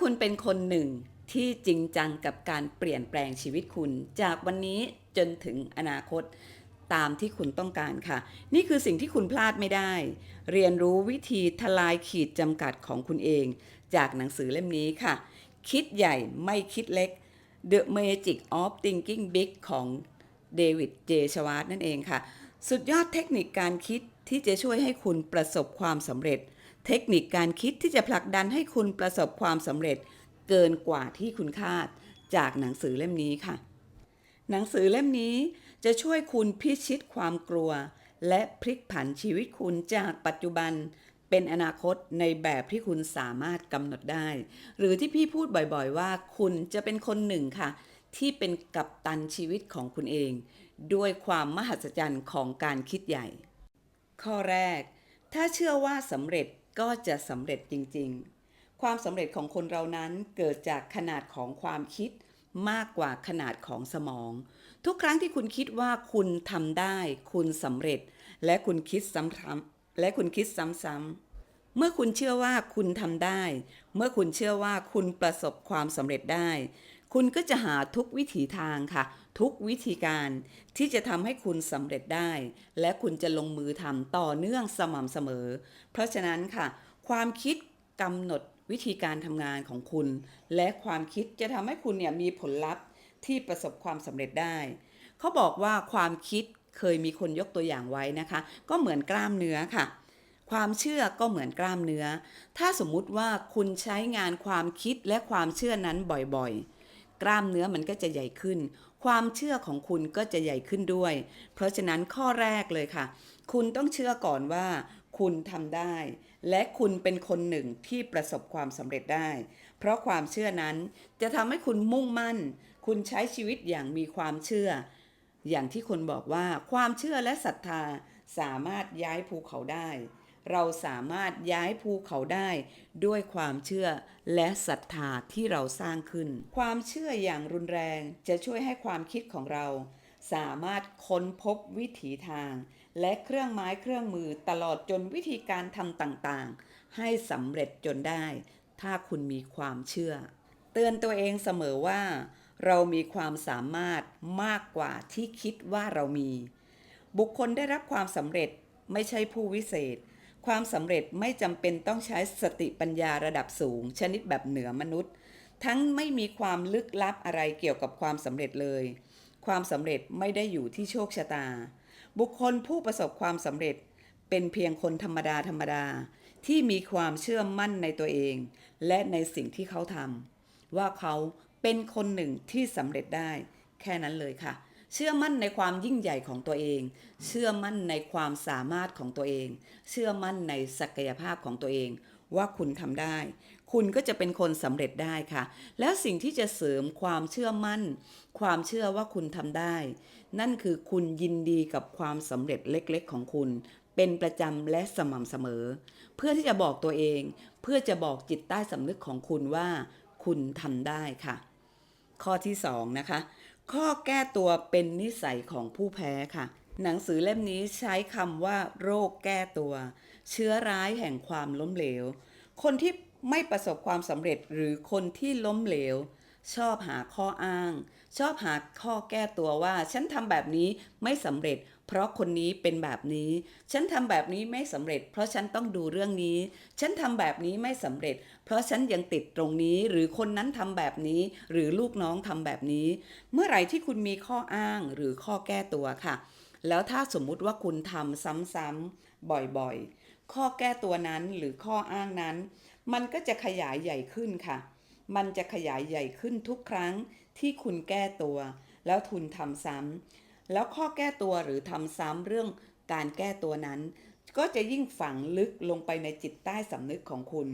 คุณเป็นคนหนึ่งที่จริงจังกับการเปลี่ยนแปลงชีวิตคุณ จากวันนี้จนถึงอนาคตตามที่คุณต้องการค่ะ นี่คือสิ่งที่คุณพลาดไม่ได้ เรียนรู้วิธีทลายขีดจำกัดของคุณเอง จากหนังสือเล่มนี้ค่ะ คิดใหญ่ไม่คิดเล็ก The Magic of Thinking Big ของเดวิดเจชวาร์ตนั่นเองค่ะ สุดยอดเทคนิคการคิดที่จะช่วยให้คุณประสบความสำเร็จ เทคนิคการคิดที่จะผลักดันให้คุณประสบความสำเร็จเกินกว่าที่คุณคาดจากหนังสือเล่มนี้ค่ะ หนังสือเล่มนี้จะช่วยคุณพิชิตความกลัว และพลิกผันชีวิตคุณจากปัจจุบันเป็นอนาคตในแบบที่คุณสามารถกำหนดได้ หรือที่พี่พูดบ่อยๆว่าคุณจะเป็นคนหนึ่งค่ะ ที่เป็นกัปตันชีวิตของคุณเอง ด้วยความมหัศจรรย์ของการคิดใหญ่ ข้อแรก ถ้าเชื่อว่าสำเร็จ ก็จะสำเร็จจริงๆ ความสำเร็จของคนเรานั้นเกิดจากขนาดของความคิดมากกว่าขนาดของสมอง ทุกครั้งที่คุณคิดว่าคุณทำได้ คุณสำเร็จ และคุณคิดซ้ำๆและคุณคิดซ้ำๆเมื่อคุณเชื่อว่าคุณทำได้ เมื่อคุณเชื่อว่าคุณประสบความสำเร็จได้ คุณก็จะหาทุกวิถีทางค่ะ ทุกวิธีการที่จะทำให้คุณสำเร็จได้ และคุณจะลงมือทำต่อเนื่องสม่ำเสมอ เพราะฉะนั้นค่ะ ความคิดกำหนดวิธีการทำงานของคุณ และความคิดจะทำให้คุณเนี่ยมีผลลัพธ์ที่ประสบความสำเร็จได้ เขาบอกว่าความคิดเคยมีคนยกตัวอย่างไว้นะคะ ก็เหมือนกล้ามเนื้อค่ะ ความเชื่อก็เหมือนกล้ามเนื้อ ถ้าสมมุติว่าคุณใช้งานความคิดและความเชื่อนั้นบ่อยๆ กล้ามเนื้อมันก็จะใหญ่ขึ้น ความเชื่อของคุณก็จะใหญ่ขึ้นด้วย เพราะฉะนั้นข้อแรกเลยค่ะ คุณต้องเชื่อก่อนว่า คุณทำได้ และคุณเป็นคนหนึ่งที่ประสบความสำเร็จได้ เพราะความเชื่อนั้นจะทำให้คุณมุ่งมั่น คุณใช้ชีวิตอย่างมีความเชื่อ อย่างที่คนบอกว่าความเชื่อและศรัทธาสามารถย้ายภูเขาได้ เราสามารถย้ายภูเขาได้ด้วยความเชื่อและศรัทธาที่เราสร้างขึ้น ความเชื่ออย่างรุนแรงจะช่วยให้ความคิดของเรา สามารถค้นพบวิถีทาง และเครื่องไม้เครื่องมือตลอดจนวิธีการทำต่างๆ ให้สำเร็จจนได้ ถ้าคุณมีความเชื่อ เตือนตัวเองเสมอว่า เรามีความสามารถมากกว่าที่คิดว่าเรามี บุคคลได้รับความสำเร็จไม่ใช่ผู้วิเศษ ความสำเร็จไม่จำเป็นต้องใช้สติปัญญาระดับสูง ชนิดแบบเหนือมนุษย์ ทั้งไม่มีความลึกลับอะไรเกี่ยวกับความสำเร็จเลย ความสำเร็จไม่ได้อยู่ที่โชคชะตา บุคคลผู้ประสบความสำเร็จเป็นเพียงคนธรรมดาธรรมดา ที่มีความเชื่อมั่นในตัวเอง และในสิ่งที่เขาทำว่าเขาเป็นคนหนึ่งที่สำเร็จได้ แค่นั้นเลยค่ะ เชื่อมั่นในความยิ่งใหญ่ของตัวเอง เชื่อมั่นในความสามารถของตัวเอง เชื่อมั่นในศักยภาพของตัวเอง ว่าคุณทำได้ คุณก็จะเป็นคนสำเร็จได้ค่ะ แล้วสิ่งที่จะเสริมความเชื่อมั่น ความเชื่อว่าคุณทำได้ นั่นคือคุณยินดีกับความสำเร็จเล็กๆ ของคุณ เป็นประจำและสม่ำเสมอ เพื่อที่จะบอกตัวเอง เพื่อจะบอกจิตใต้สำนึกของคุณว่า คุณทำได้ค่ะ ข้อที่2นะคะ ข้อแก้ตัวเป็นนิสัยของผู้แพ้ค่ะ หนังสือเล่มนี้ใช้คำว่า โรคแก้ตัว เชื้อร้ายแห่งความล้มเหลว คนที่ไม่ประสบความสำเร็จหรือคนที่ล้มเหลว ชอบหาข้ออ้าง ชอบหาข้อแก้ตัวว่า ฉันทำแบบนี้ไม่สำเร็จ เพราะคนนี้เป็นแบบนี้ ฉันทำแบบนี้ไม่สำเร็จ เพราะฉันต้องดูเรื่องนี้ ฉันทำแบบนี้ไม่สำเร็จ เพราะฉันยังติดตรงนี้ หรือคนนั้นทำแบบนี้ หรือลูกน้องทำแบบนี้ เมื่อไหร่ที่คุณมีข้ออ้างหรือข้อแก้ตัวค่ะ แล้วถ้าสมมุติว่าคุณทำซ้ำๆบ่อยๆ ข้อแก้ตัวนั้นหรือข้ออ้างนั้น มันก็จะขยายใหญ่ขึ้นค่ะ มันจะขยายใหญ่ขึ้นทุกครั้งที่คุณแก้ตัว แล้วทุนทำซ้ำ แล้วข้อแก้ตัวหรือทำซ้ำเรื่องการแก้ตัวนั้น ก็จะยิ่งฝังลึกลงไปในจิตใต้สำนึกของคุณ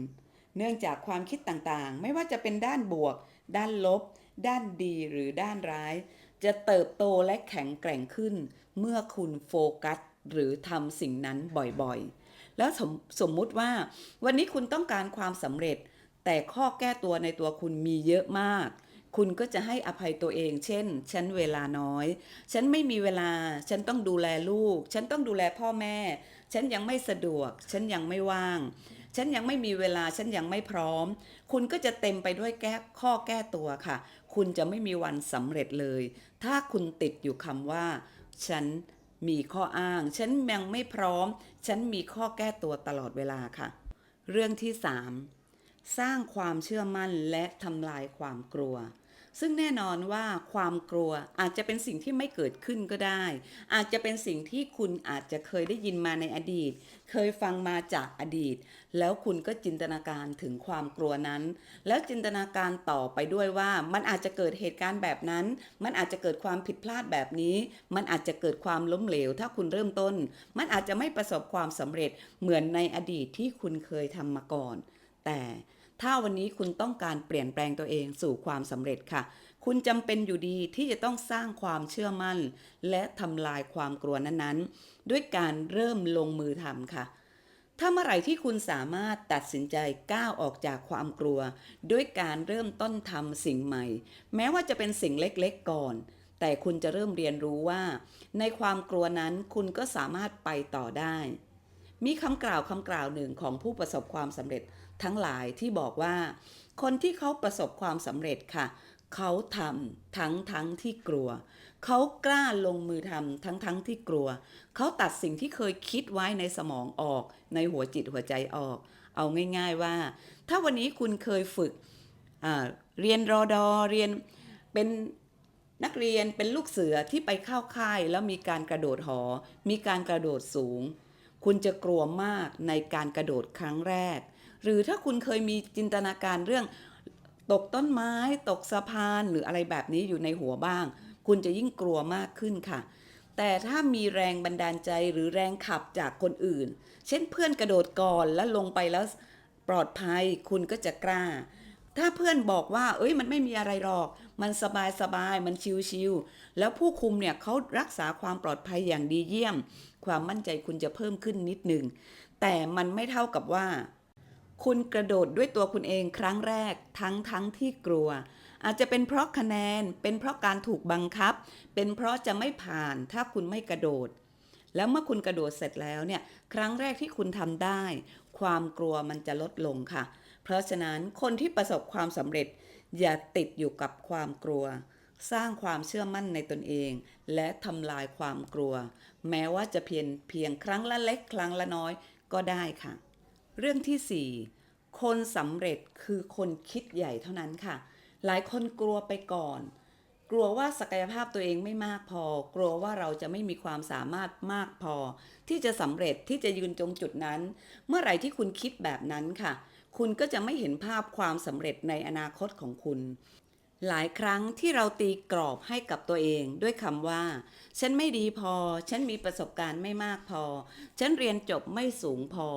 เนื่องจากความคิดต่างๆ ไม่ว่าจะเป็นด้านบวก ด้านลบ ด้านดีหรือด้านร้าย จะเติบโตและแข็งแกร่งขึ้น เมื่อคุณโฟกัสหรือทำสิ่งนั้นบ่อยๆ แล้วสมสมมุติว่า วันนี้คุณต้องการความสำเร็จ แต่ข้อแก้ตัวในตัวคุณมีเยอะมาก คุณก็จะให้อภัยตัวเอง เช่น ฉันเวลาน้อย ฉันไม่มีเวลา ฉันต้องดูแลลูก ฉันต้องดูแลพ่อแม่ ฉันยังไม่สะดวก ฉันยังไม่ว่าง ฉันยังไม่มีเวลา ฉันยังไม่พร้อม คุณก็จะเต็มไปด้วยแก้ข้อแก้ตัวค่ะ คุณจะไม่มีวันสำเร็จเลย ถ้าคุณติดอยู่คำว่า ฉันมีข้ออ้าง ฉันยังไม่พร้อม ฉันมีข้อแก้ตัวตลอดเวลาค่ะ เรื่องที่ 3 สร้างความเชื่อมั่นและทำลายความกลัว ซึ่งแน่นอนว่าความกลัวอาจจะเป็นสิ่งที่ไม่เกิดขึ้นก็ได้ อาจจะเป็นสิ่งที่คุณอาจจะเคยได้ยินมาในอดีต เคยฟังมาจากอดีต แล้วคุณก็จินตนาการถึงความกลัวนั้น แล้วจินตนาการต่อไปด้วยว่ามันอาจจะเกิดเหตุการณ์แบบนั้น มันอาจจะเกิดความผิดพลาดแบบนี้ มันอาจจะเกิดความล้มเหลว ถ้าคุณเริ่มต้น มันอาจจะไม่ประสบความสำเร็จเหมือนในอดีตที่คุณเคยทำมาก่อน แต่ ถ้าวันนี้คุณต้องการเปลี่ยนแปลงตัวเองสู่ความสำเร็จค่ะ คุณจำเป็นอยู่ดีที่จะต้องสร้างความเชื่อมั่น และทำลายความกลัวนั้นๆ ด้วยการเริ่มลงมือทำค่ะถ้าเมื่อไหร่ที่คุณสามารถตัดสินใจก้าวออกจากความกลัว ด้วยการเริ่มต้นทำสิ่งใหม่ แม้ว่าจะเป็นสิ่งเล็กๆก่อน แต่คุณจะเริ่มเรียนรู้ว่า ในความกลัวนั้นคุณก็สามารถไปต่อได้ มีคำกล่าวคำกล่าวหนึ่งของผู้ประสบความสำเร็จทั้งหลายที่บอกว่า คนที่เขาประสบความสำเร็จค่ะ เขาทำทั้งทั้งที่กลัว เขากล้าลงมือทำทั้งทั้งที่กลัว เขาตัดสิ่งที่เคยคิดไว้ในสมองออก ในหัวจิตหัวใจออก เอาง่าย ๆว่า ถ้าวันนี้คุณเคยฝึกเรียนรอดอเรียนเป็นนักเรียนเป็นลูกเสือที่ไปเข้าค่ายแล้วมีการกระโดดหอ มีการกระโดดสูง คุณจะกลัวมากในการกระโดดครั้งแรก หรือถ้าคุณเคยมีจินตนาการเรื่องตกต้นไม้ ตกสะพานหรืออะไรแบบนี้อยู่ในหัวบ้าง คุณจะยิ่งกลัวมากขึ้นค่ะ แต่ถ้ามีแรงบันดาลใจหรือแรงขับจากคนอื่น เช่นเพื่อนกระโดดก่อนแล้วลงไปแล้วปลอดภัย คุณก็จะกล้า ถ้าเพื่อนบอกว่า เอ้ยมันไม่มีอะไรหรอก มันสบายสบายมันชิวๆแล้วผู้คุมเนี่ยเขารักษาความปลอดภัยอย่างดีเยี่ยม ความมั่นใจคุณจะเพิ่มขึ้นนิดหนึ่งแต่มันไม่เท่ากับว่า คุณกระโดดด้วยตัวคุณเองครั้งแรกทั้งทั้งที่กลัว อาจจะเป็นเพราะคะแนน เป็นเพราะการถูกบังคับ เป็นเพราะจะไม่ผ่านถ้าคุณไม่กระโดด แล้วเมื่อคุณกระโดดเสร็จแล้วเนี่ยครั้งแรกที่คุณทำได้ ความกลัวมันจะลดลงค่ะ เพราะฉะนั้นคนที่ประสบความสำเร็จอย่าติดอยู่กับความกลัว สร้างความเชื่อมั่นในตนเอง และทำลายความกลัว แม้ว่าจะเพียงเพียงครั้งละเล็กครั้งละน้อยก็ได้ค่ะ เรื่องที่ 4 คนสำเร็จคือคนคิดใหญ่เท่านั้นค่ะ หลายคนกลัวไปก่อน กลัวว่าศักยภาพตัวเองไม่มากพอ กลัวว่าเราจะไม่มีความสามารถมากพอ ที่จะสำเร็จที่จะยืนตรงจุดนั้น เมื่อไหร่ที่คุณคิดแบบนั้นค่ะ คุณก็จะไม่เห็นภาพความสำเร็จในอนาคตของคุณ หลายครั้งที่เราตีกรอบให้กับตัวเองด้วยคำว่า ฉันไม่ดีพอ ฉันมีประสบการณ์ไม่มากพอ ฉันเรียนจบไม่สูงพอ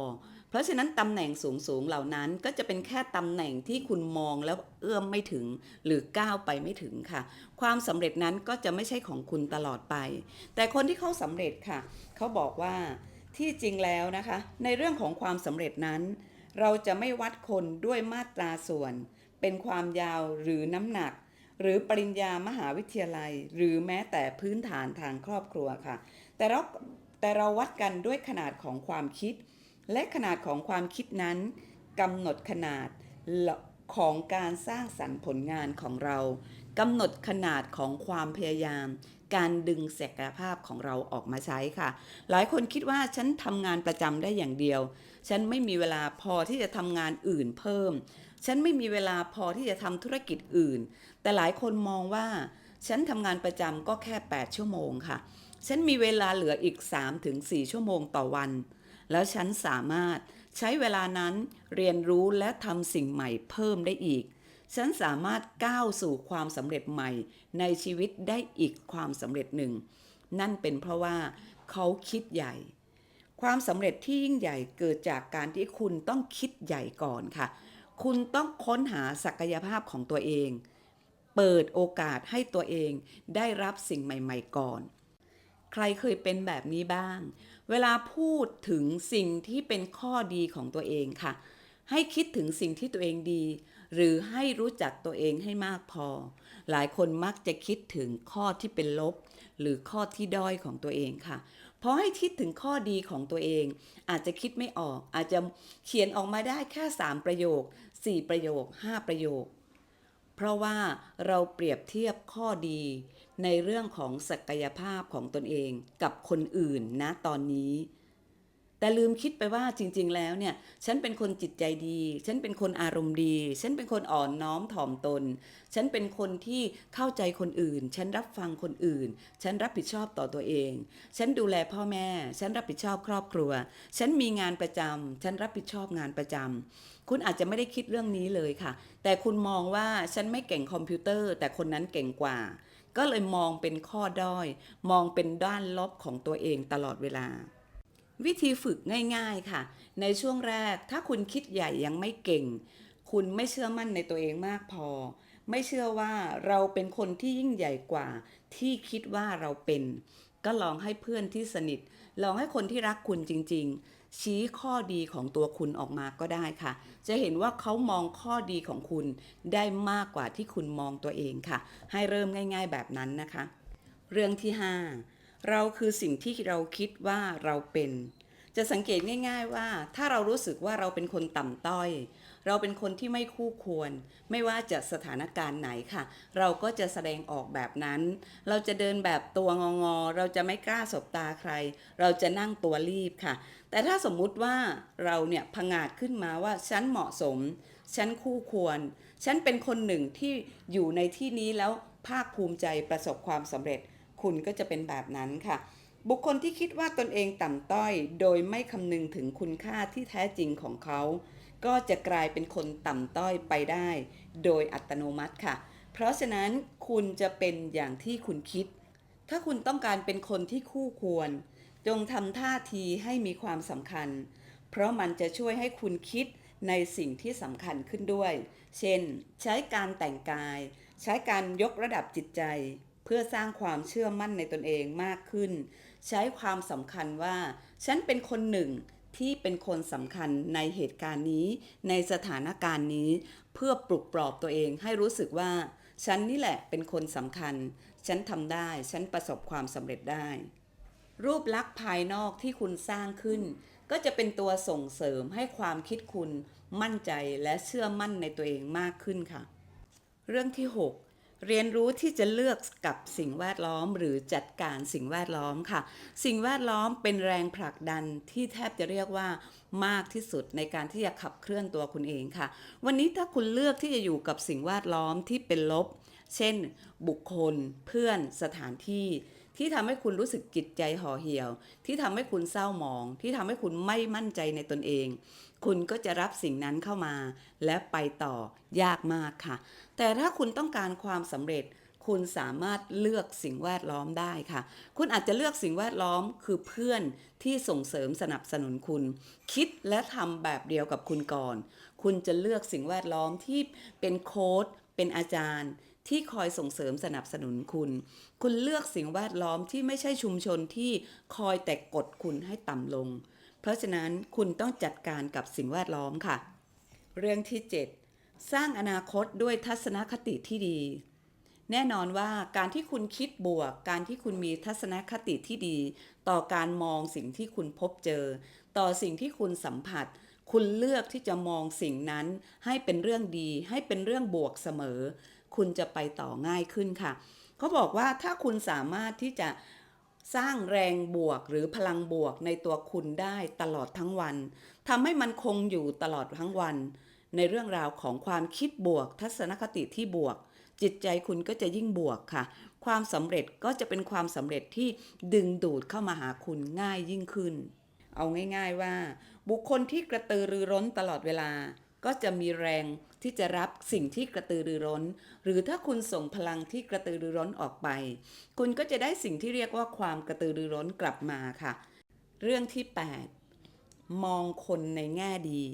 เพราะฉะนั้นตำแหน่งสูงสูงๆเหล่านั้นก็จะเป็นแค่ตำแหน่งที่คุณมองแล้วเอื้อมไม่ถึง หรือก้าวไปไม่ถึงค่ะ ความสำเร็จนั้นก็จะไม่ใช่ของคุณตลอดไป แต่คนที่เขาสำเร็จค่ะ เขาบอกว่าที่จริงแล้วนะคะ ในเรื่องของความสำเร็จนั้น เราจะไม่วัดคนด้วยมาตราส่วน เป็นความยาวหรือน้ำหนัก หรือปริญญามหาวิทยาลัย หรือแม้แต่พื้นฐานทางครอบครัวค่ะ แต่เราแต่เราวัดกันด้วยขนาดของความคิด และขนาดของความคิดนั้นกำหนดขนาดของการสร้างสรรค์ผลงานของเรากำหนดขนาดของความพยายาม การดึงศักยภาพของเราออกมาใช้ค่ะ หลายคนคิดว่าฉันทำงานประจำได้อย่างเดียว ฉันไม่มีเวลาพอที่จะทำงานอื่นเพิ่ม ฉันไม่มีเวลาพอที่จะทำธุรกิจอื่น แต่หลายคนมองว่า ฉันทำงานประจำก็แค่ 8 ชั่วโมงค่ะ ฉันมีเวลาเหลืออีก 3-4 ชั่วโมงต่อวัน แล้วฉันสามารถใช้เวลานั้นเรียนรู้และทำสิ่งใหม่เพิ่มได้อีก ฉันสามารถก้าวสู่ความสำเร็จใหม่ ในชีวิตได้อีกความสำเร็จหนึ่ง นั่นเป็นเพราะว่าเขาคิดใหญ่ ความสำเร็จที่ยิ่งใหญ่เกิดจากการที่คุณต้องคิดใหญ่ก่อนค่ะ คุณต้องค้นหาศักยภาพของตัวเอง เปิดโอกาสให้ตัวเองได้รับสิ่งใหม่ ๆ ก่อน ใครเคยเป็นแบบนี้บ้าง เวลาพูดถึงสิ่งที่เป็นข้อดีของตัวเองค่ะ ให้คิดถึงสิ่งที่ตัวเองดี หรือให้รู้จักตัวเองให้มากพอ หลายคนมักจะคิดถึงข้อที่เป็นลบ หรือข้อที่ด้อยของตัวเองค่ะ อให้คิดถึงข้อดีของตัวเอง อาจจะคิดไม่ออก อาจจะเขียนออกมาได้แค่ 3 ประโยค 4 ประโยค 5 ประโยค เพราะว่าเราเปรียบเทียบข้อดี ในเรื่องของศักยภาพของตนเองกับคนอื่นนะตอนนี้ แต่ลืมคิดไปว่าจริง ๆ แล้วเนี่ย ฉันเป็นคนจิตใจดี ฉันเป็นคนอารมณ์ดี ฉันเป็นคนอ่อนน้อมถ่อมตน ฉันเป็นคนที่เข้าใจคนอื่น ฉันรับฟังคนอื่น ฉันรับผิดชอบต่อตัวเอง ฉันดูแลพ่อแม่ ฉันรับผิดชอบครอบครัว ฉันมีงานประจำฉันรับผิดชอบงานประจำคุณอาจจะไม่ได้คิดเรื่องนี้เลยค่ะ แต่คุณมองว่าฉันไม่เก่งคอมพิวเตอร์ แต่คนนั้นเก่งกว่า ก็เลยมองเป็นข้อด้อย มองเป็นด้านลบของตัวเองตลอดเวลา วิธีฝึกง่ายๆค่ะ ในช่วงแรกถ้าคุณคิดใหญ่ยังไม่เก่ง คุณไม่เชื่อมั่นในตัวเองมากพอ ไม่เชื่อว่าเราเป็นคนที่ยิ่งใหญ่กว่า ที่คิดว่าเราเป็น ก็ลองให้เพื่อนที่สนิท ลองให้คนที่รักคุณจริง ๆ ชี้ข้อดีของตัวคุณออกมาก็ได้ค่ะ จะเห็นว่าเขามองข้อดีของคุณได้มากกว่าที่คุณมองตัวเองค่ะ ให้เริ่มง่าย ๆ แบบนั้นนะคะ เรื่องที่ 5 เราคือสิ่งที่เราคิดว่าเราเป็น จะสังเกตง่าย ๆว่า ถ้าเรารู้สึกว่าเราเป็นคนต่ำต้อย เราเป็นคนที่ไม่คู่ควร ไม่ว่าจะสถานการณ์ไหนค่ะ เราก็จะแสดงออกแบบนั้น เราจะเดินแบบตัวงองอเราจะไม่กล้าสบตาใคร เราจะนั่งตัวรีบค่ะ แต่ถ้าสมมุติว่าเราเนี่ยผงาดขึ้นมาว่าฉันเหมาะสม ฉันคู่ควร ฉันเป็นคนหนึ่งที่อยู่ในที่นี้แล้วภาคภูมิใจประสบความสำเร็จ คุณก็จะเป็นแบบนั้นค่ะ บุคคลที่คิดว่าตนเองต่ำต้อย โดยไม่คำนึงถึงคุณค่าที่แท้จริงของเขา ก็จะกลายเป็นคนต่ำต้อยไปได้ โดยอัตโนมัติค่ะ เพราะฉะนั้นคุณจะเป็นอย่างที่คุณคิด ถ้าคุณต้องการเป็นคนที่คู่ควร จงทำท่าทีให้มีความสำคัญ เพราะมันจะช่วยให้คุณคิดในสิ่งที่สำคัญขึ้นด้วย เช่น ใช้การแต่งกาย ใช้การยกระดับจิตใจ เพื่อสร้างความเชื่อมั่นในตนเองมากขึ้น ใช้ความสำคัญว่า ฉันเป็นคนหนึ่งที่เป็นคนสำคัญในเหตุการณ์นี้ ในสถานการณ์นี้ เพื่อปลุกปลอบตัวเองให้รู้สึกว่า ฉันนี่แหละเป็นคนสำคัญ ฉันทำได้ ฉันประสบความสำเร็จได้ รูปลักษณ์ภายนอกที่คุณสร้างขึ้น ก็จะเป็นตัวส่งเสริมให้ความคิดคุณมั่นใจและเชื่อมั่นในตัวเองมากขึ้นค่ะ เรื่องที่ 6 เรียนรู้ที่จะเลือกกับสิ่งแวดล้อมหรือจัดการสิ่งแวดล้อมค่ะ สิ่งแวดล้อมเป็นแรงผลักดันที่แทบจะเรียกว่ามากที่สุดในการที่จะขับเคลื่อนตัวคุณเองค่ะ วันนี้ถ้าคุณเลือกที่จะอยู่กับสิ่งแวดล้อมที่เป็นลบ เช่น บุคคล เพื่อนสถานที่ที่ทำให้คุณรู้สึกจิตใจห่อเหี่ยว ที่ทำให้คุณเศร้าหมอง ที่ทำให้คุณไม่มั่นใจในตนเอง คุณก็จะรับสิ่งนั้นเข้ามา และไปต่อยากมากค่ะ แต่ถ้าคุณต้องการความสำเร็จ คุณสามารถเลือกสิ่งแวดล้อมได้ค่ะ คุณอาจจะเลือกสิ่งแวดล้อมคือเพื่อนที่ส่งเสริมสนับสนุนคุณ คิดและทำแบบเดียวกับคุณก่อน คุณจะเลือกสิ่งแวดล้อมที่เป็นโค้ดเป็นอาจารย์ที่คอยส่งเสริมสนับสนุนคุณ คุณเลือกสิ่งแวดล้อมที่ไม่ใช่ชุมชนที่คอยแต่กดคุณให้ต่ำลง เพราะฉะนั้นคุณต้องจัดการกับสิ่งแวดล้อมค่ะ เรื่องที่ 7 สร้างอนาคตด้วยทัศนคติที่ดี แน่นอนว่าการที่คุณคิดบวก การที่คุณมีทัศนคติที่ดี ต่อการมองสิ่งที่คุณพบเจอ ต่อสิ่งที่คุณสัมผัส คุณเลือกที่จะมองสิ่งนั้น ให้เป็นเรื่องดี ให้เป็นเรื่องบวกเสมอ คุณจะไปต่อง่ายขึ้นค่ะเขาบอกว่าถ้าคุณสามารถที่จะสร้างแรงบวกหรือพลังบวกในตัวคุณได้ตลอดทั้งวันทำให้มันคงอยู่ตลอดทั้งวัน ในเรื่องราวของความคิดบวก ทัศนคติที่บวก จิตใจคุณก็จะยิ่งบวกค่ะ ความสำเร็จก็จะเป็นความสำเร็จที่ดึงดูดเข้ามาหาคุณง่ายยิ่งขึ้น เอาง่าย ๆว่า บุคคลที่กระตือรือร้นตลอดเวลา ก็จะมีแรงที่จะรับสิ่งที่กระตือรือร้น หรือถ้าคุณส่งพลังที่กระตือรือร้นออกไป คุณก็จะได้สิ่งที่เรียกว่าความกระตือรือร้นกลับมาค่ะ เรื่องที่ 8 มองคนในแง่ดี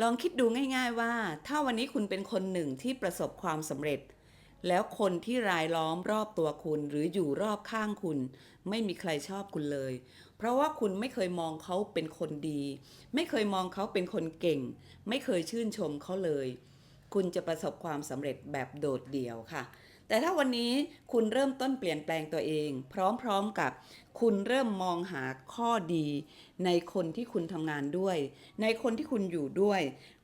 ลองคิดดูง่าย ๆว่า ถ้าวันนี้คุณเป็นคนหนึ่งที่ประสบความสำเร็จ แล้วคนที่รายล้อมรอบตัวคุณหรืออยู่รอบข้างคุณ ไม่มีใครชอบคุณเลย เพราะว่าคุณไม่เคยมองเขาเป็นคนดี ไม่เคยมองเขาเป็นคนเก่ง ไม่เคยชื่นชมเขาเลย คุณจะประสบความสำเร็จแบบโดดเดี่ยวค่ะ แต่ถ้าวันนี้คุณเริ่มต้นเปลี่ยนแปลงตัวเอง พร้อมๆกับคุณเริ่มมองหาข้อดี ในคนที่คุณทำงานด้วย ในคนที่คุณอยู่ด้วย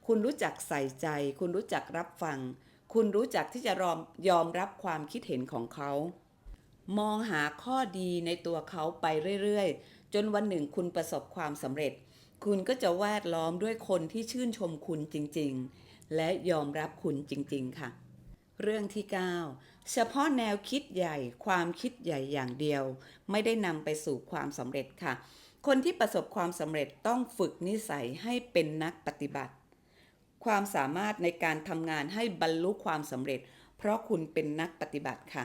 คุณรู้จักใส่ใจ คุณรู้จักรับฟัง คุณรู้จักที่จะรอยอมรับความคิดเห็นของเขามองหาข้อดีในตัวเขาไปเรื่อยๆ จนวันหนึ่งคุณประสบความสำเร็จ คุณก็จะแวดล้อมด้วยคนที่ชื่นชมคุณจริงๆ และยอมรับคุณจริงๆ ค่ะ เรื่องที่ 9 เฉพาะแนวคิดใหญ่ ความคิดใหญ่อย่างเดียว ไม่ได้นำไปสู่ความสำเร็จค่ะ คนที่ประสบความสำเร็จต้องฝึกนิสัยให้เป็นนักปฏิบัติ ความสามารถในการทำงานให้บรรลุความสำเร็จ เพราะคุณเป็นนักปฏิบัติค่ะ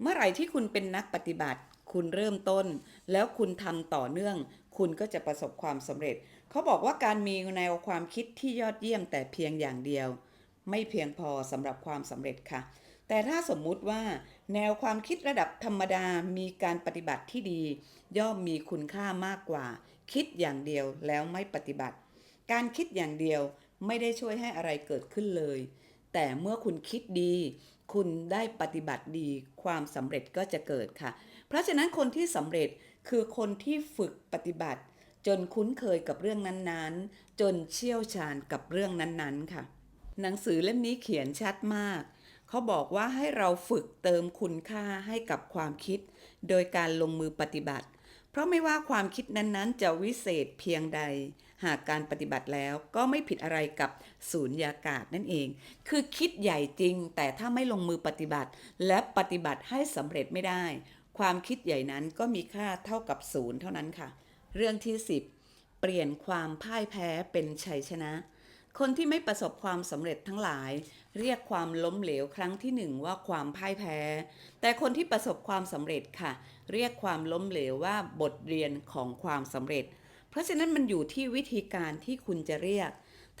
เมื่อไหร่ที่คุณเป็นนักปฏิบัติ คุณเริ่มต้น แล้วคุณทำต่อเนื่อง คุณก็จะประสบความสำเร็จ เขาบอกว่าการมีแนวความคิดที่ยอดเยี่ยมแต่เพียงอย่างเดียว ไม่เพียงพอสำหรับความสำเร็จค่ะ แต่ถ้าสมมุติว่า แนวความคิดระดับธรรมดามีการปฏิบัติที่ดี ย่อมมีคุณค่ามากกว่า คิดอย่างเดียวแล้วไม่ปฏิบัติ การคิดอย่างเดียวไม่ได้ช่วยให้อะไรเกิดขึ้นเลย แต่เมื่อคุณคิดดี คุณได้ปฏิบัติดีความสำเร็จก็จะเกิดค่ะ เพราะฉะนั้นคนที่สำเร็จคือคนที่ฝึกปฏิบัติ จนคุ้นเคยกับเรื่องนั้นๆ จนเชี่ยวชาญกับเรื่องนั้นๆค่ะ หนังสือเล่มนี้เขียนชัดมาก เขาบอกว่าให้เราฝึกเติมคุณค่าให้กับความคิด โดยการลงมือปฏิบัติ เพราะไม่ว่าความคิดนั้นๆ จะวิเศษเพียงใด หากการปฏิบัติแล้วก็ไม่ผิดอะไรกับศูนยากาศนั่นเอง คือคิดใหญ่จริง แต่ถ้าไม่ลงมือปฏิบัติ และปฏิบัติให้สำเร็จไม่ได้ ความคิดใหญ่นั้นก็มีค่าเท่ากับศูนย์เท่านั้นค่ะ เรื่องที่ 10 เปลี่ยนความพ่ายแพ้เป็นชัยชนะ คนที่ไม่ประสบความสำเร็จทั้งหลาย เรียกความล้มเหลวครั้งที่หนึ่งว่าความพ่ายแพ้ แต่คนที่ประสบความสำเร็จค่ะ เรียกความล้มเหลวว่าบทเรียนของความสำเร็จ เพราะฉะนั้นมันอยู่ที่วิธีการที่คุณจะเรียก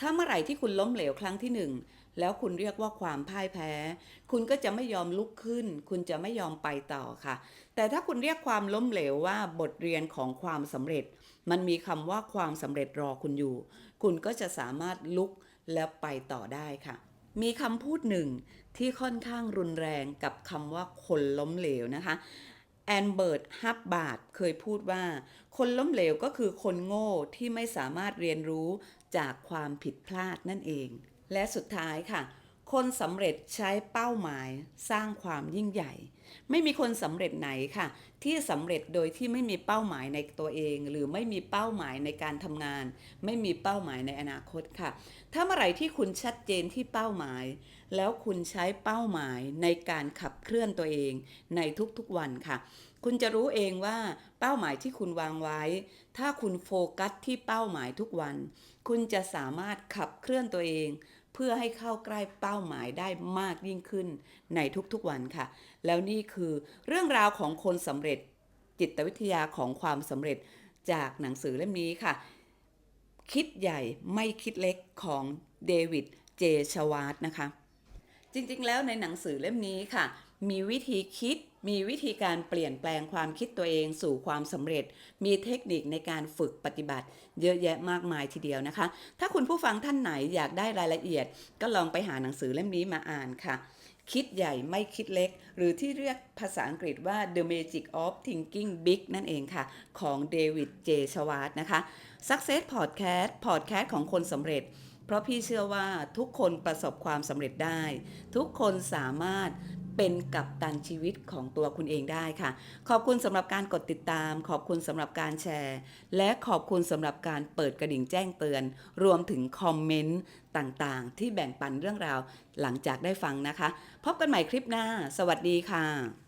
ถ้าเมื่อไหร่ที่คุณล้มเหลวครั้งที่หนึ่งแล้วคุณเรียกว่าความพ่ายแพ้ คุณก็จะไม่ยอมลุกขึ้น คุณจะไม่ยอมไปต่อค่ะ แต่ถ้าคุณเรียกความล้มเหลวว่าบทเรียนของความสำเร็จ มันมีคำว่าความสำเร็จรอคุณอยู่ คุณก็จะสามารถลุกแล้วไปต่อได้ค่ะ มีคำพูดหนึ่งที่ค่อนข้างรุนแรงกับคำว่าคนล้มเหลวนะคะแอนเบิร์ตฮับบาร์ดเคยพูดว่า คนล้มเหลวก็คือคนโง่ที่ไม่สามารถเรียนรู้จากความผิดพลาดนั่นเอง และสุดท้ายค่ะ คนสำเร็จใช้เป้าหมายสร้างความยิ่งใหญ่ ไม่มีคนสำเร็จไหนค่ะ ที่สำเร็จโดยที่ไม่มีเป้าหมายในตัวเอง หรือไม่มีเป้าหมายในการทำงาน ไม่มีเป้าหมายในอนาคตค่ะ ถ้าเมื่อไหร่ที่คุณชัดเจนที่เป้าหมาย แล้วคุณใช้เป้าหมายในการขับเคลื่อนตัวเองในทุกๆวันค่ะ คุณจะรู้เองว่าเป้าหมายที่คุณวางไว้ ถ้าคุณโฟกัสที่เป้าหมายทุกวัน คุณจะสามารถขับเคลื่อนตัวเอง เพื่อให้เข้าใกล้เป้าหมายได้มากยิ่งขึ้นในทุกๆวันค่ะ แล้วนี่คือเรื่องราวของคนสำเร็จจิตวิทยาของความสำเร็จจากหนังสือเล่มนี้ค่ะ คิดใหญ่ไม่คิดเล็กของเดวิด เจชวาร์ตนะคะ จริงๆ แล้วในหนังสือเล่มนี้ค่ะมีวิธีคิด มีวิธีการเปลี่ยนแปลงความคิดตัวเองสู่ความสำเร็จ มีเทคนิคในการฝึกปฏิบัติ เยอะแยะมากมายทีเดียวนะคะ ถ้าคุณผู้ฟังท่านไหนอยากได้รายละเอียด ก็ลองไปหาหนังสือเล่มนี้มาอ่านค่ะ คิดใหญ่ไม่คิดเล็ก หรือที่เรียกภาษาอังกฤษว่า The Magic of Thinking Big นั่นเองค่ะ ของเดวิดเจชวาร์ตนะคะ Success Podcast Podcast ของคนสำเร็จเพราะพี่เชื่อว่าทุกคนประสบความสำเร็จได้ ทุกคนสามารถ เป็นกับตันชีวิตของตัวคุณเองได้ค่ะ ขอบคุณสำหรับการกดติดตาม ขอบคุณสำหรับการแชร์ และขอบคุณสำหรับการเปิดกระดิ่งแจ้งเตือน รวมถึงคอมเมนต์ต่างๆ ที่แบ่งปันเรื่องราวหลังจากได้ฟังนะคะ พบกันใหม่คลิปหน้า สวัสดีค่ะ